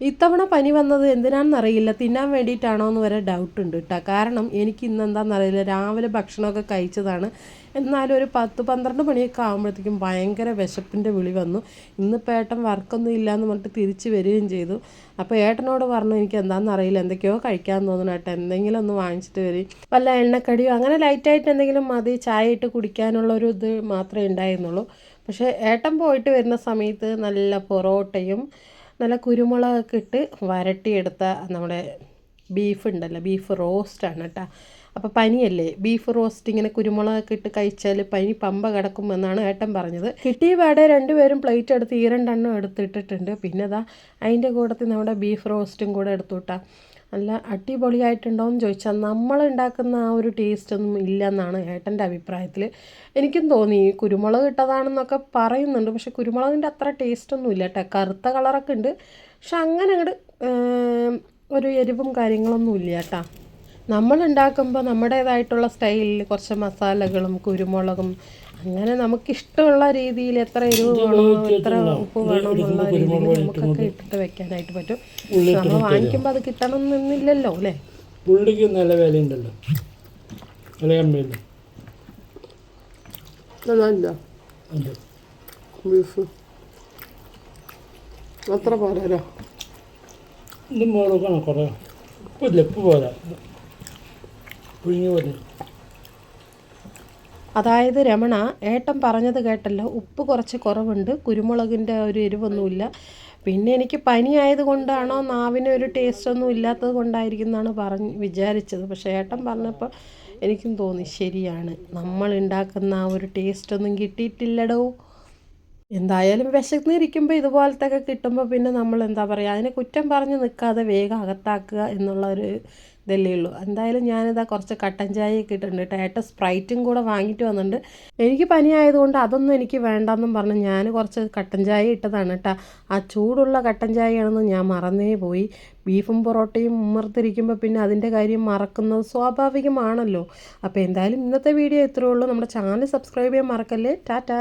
ഇത്തവണ പനി വന്നത് എന്തിനാണെന്നറിയില്ല. തിന്നാൻ വേണ്ടിയിട്ടാണോ എന്ന് വരെ ഡൗട്ട് ഉണ്ട് കേട്ടോ കാരണം എനിക്ക് ഇന്ന് എന്താണെന്നറിയില്ല. രാവിലെ ഭക്ഷണമൊക്കെ കഴിച്ചതാണ്. എന്നാലും ഒരു പത്ത് പന്ത്രണ്ട് മണിയൊക്കെ ആകുമ്പോഴത്തേക്കും ഭയങ്കര വിശപ്പിന്റെ വിളി വന്നു. ഇന്നിപ്പോൾ ഏട്ടൻ വർക്കൊന്നും ഇല്ല എന്ന് പറഞ്ഞിട്ട് തിരിച്ച് വരികയും ചെയ്തു. അപ്പോൾ ഏട്ടനോട് പറഞ്ഞു എനിക്ക് എന്താണെന്നറിയില്ല. എന്തൊക്കെയോ കഴിക്കാൻ തോന്നുന്നു ഏട്ടൻ എന്തെങ്കിലും ഒന്ന് വാങ്ങിച്ചിട്ട് വരും. വല്ല എണ്ണക്കടിയോ അങ്ങനെ ലൈറ്റായിട്ട് എന്തെങ്കിലും മതി. ചായ ഇട്ട് കുടിക്കാനുള്ള ഒരു ഇത് മാത്രമേ ഉണ്ടായിരുന്നുള്ളൂ. പക്ഷേ ഏട്ടൻ പോയിട്ട് വരുന്ന സമയത്ത് നല്ല പൊറോട്ടയും നല്ല കുരുമുളകൊക്കെ ഇട്ട് വരട്ടിയെടുത്ത നമ്മുടെ ബീഫ് ഉണ്ടല്ലോ. ബീഫ് റോസ്റ്റാണ് കേട്ടോ. അപ്പോൾ പനിയല്ലേ? ബീഫ് റോസ്റ്റ് ഇങ്ങനെ കുരുമുളകൊക്കെ ഇട്ട് കഴിച്ചാൽ പനി പമ്പ കിടക്കുമെന്നാണ് ഏട്ടൻ പറഞ്ഞത്. കിട്ടിയ പാടെ രണ്ടുപേരും പ്ലേറ്റ് എടുത്ത് ഈ രണ്ടെണ്ണം എടുത്തിട്ടിട്ടുണ്ട്. പിന്നെ അതാ അതിന്റെ കൂട്ടത്തിൽ നമ്മുടെ ബീഫ് റോസ്റ്റും കൂടെ എടുത്തു വിട്ടാ നല്ല അടിപൊളിയായിട്ടുണ്ടോയെന്ന് ചോദിച്ചാൽ നമ്മൾ ഉണ്ടാക്കുന്ന ആ ഒരു ടേസ്റ്റ് ഒന്നും ഇല്ലെന്നാണ് ഏട്ടന്റെ അഭിപ്രായത്തിൽ. എനിക്കും തോന്നി കുരുമുളക് ഇട്ടതാണെന്നൊക്കെ പറയുന്നുണ്ട്. പക്ഷെ കുരുമുളകിന്റെ അത്ര ടേസ്റ്റ് ഒന്നും ഇല്ല കേട്ടോ. കറുത്ത കളറൊക്കെ ഉണ്ട്. പക്ഷെ അങ്ങനെ അങ്ങോട്ട് ഒരു എരിവും കാര്യങ്ങളൊന്നും ഇല്ല കേട്ടോ. നമ്മൾ ഉണ്ടാക്കുമ്പോൾ നമ്മുടേതായിട്ടുള്ള സ്റ്റൈലിൽ കുറച്ച് മസാലകളും കുരുമുളകും അങ്ങനെ നമുക്കിഷ്ടമുള്ള രീതിയിൽ എത്ര എരിവ് വേണോ എത്ര ഉപ്പ് വേണോ എന്നുള്ള രീതിയിൽ നമുക്കൊക്കെ ഇട്ടിട്ട് വെക്കാനായിട്ട് പറ്റും. നമ്മൾ വാങ്ങിക്കുമ്പോൾ അത് കിട്ടണം എന്നില്ലല്ലോ അല്ലേ? ഉള്ളിക്ക് നല്ല വിലയുണ്ടല്ലോ. ബീഫ്. അത്ര പോരാ ഇത് മുളകാണ് കുറേ ഉപ്പില്ല ഉപ്പ് പോരാ. അതായത് രമണ ഏട്ടൻ പറഞ്ഞത് കേട്ടല്ലോ ഉപ്പ് കുറച്ച് കുറവുണ്ട് കുരുമുളകിന്റെ ഒരു എരിവൊന്നുമില്ല. പിന്നെ എനിക്ക് പനിയായത് കൊണ്ടാണോ നാവിന് ഒരു ടേസ്റ്റ് ഒന്നും ഇല്ലാത്തത് കൊണ്ടായിരിക്കുന്നതാണ് പറഞ്ഞ് വിചാരിച്ചത്. പക്ഷേ ഏട്ടൻ പറഞ്ഞപ്പോൾ എനിക്കും തോന്നി ശരിയാണ്. നമ്മൾ ഉണ്ടാക്കുന്ന ആ ഒരു ടേസ്റ്റ് ഒന്നും കിട്ടിയിട്ടില്ലടോ. എന്തായാലും വിശന്നിരിക്കുമ്പോൾ ഇതുപോലത്തെ ഒക്കെ കിട്ടുമ്പോൾ പിന്നെ നമ്മൾ എന്താ പറയുക അതിനെ കുറ്റം പറഞ്ഞ് നിൽക്കാതെ വേഗം അകത്താക്കുക എന്നുള്ള ഒരു ഇതല്ലേ ഉള്ളൂ. എന്തായാലും ഞാനിതാ കുറച്ച് കട്ടൻ ചായയൊക്കെ ഇട്ടിട്ടുണ്ട് ഏട്ട സ്പ്രൈറ്റും കൂടെ വാങ്ങിയിട്ട് വന്നിട്ടുണ്ട്. എനിക്ക് പനിയായതുകൊണ്ട് അതൊന്നും എനിക്ക് വേണ്ടെന്നും പറഞ്ഞ് ഞാൻ കുറച്ച് കട്ടൻ ചായ ഇട്ടതാണ് കേട്ടോ. ആ ചൂടുള്ള കട്ടൻ ചായയാണെന്ന് ഞാൻ മറന്നേ പോയി. ബീഫും പൊറോട്ടയും ഉമ്മർത്തിരിക്കുമ്പോൾ പിന്നെ അതിന്റെ കാര്യം മറക്കുന്നത് സ്വാഭാവികമാണല്ലോ. അപ്പോൾ എന്തായാലും ഇന്നത്തെ വീഡിയോ ഇത്രയേ ഉള്ളൂ. നമ്മുടെ ചാനൽ സബ്സ്ക്രൈബ് ചെയ്യാൻ മറക്കല്ലേ. ടാറ്റാ.